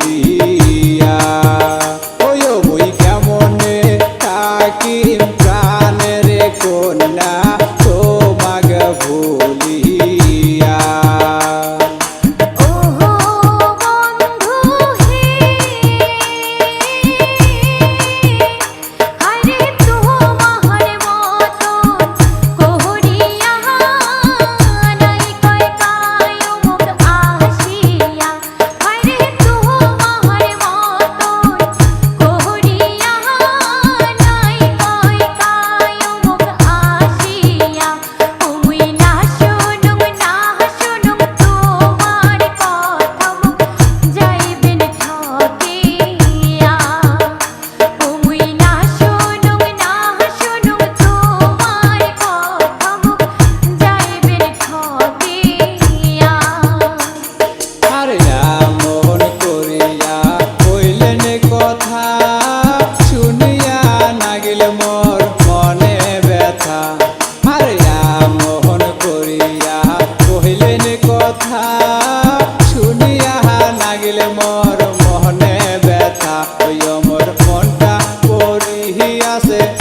ভুলিয়া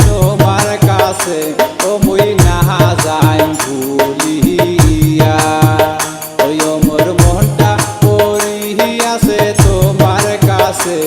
তোমার কাছে ও মুই না যাই ভুলিয়া। ওই মোর মনটা পড়িয়াছে তোমার কাছে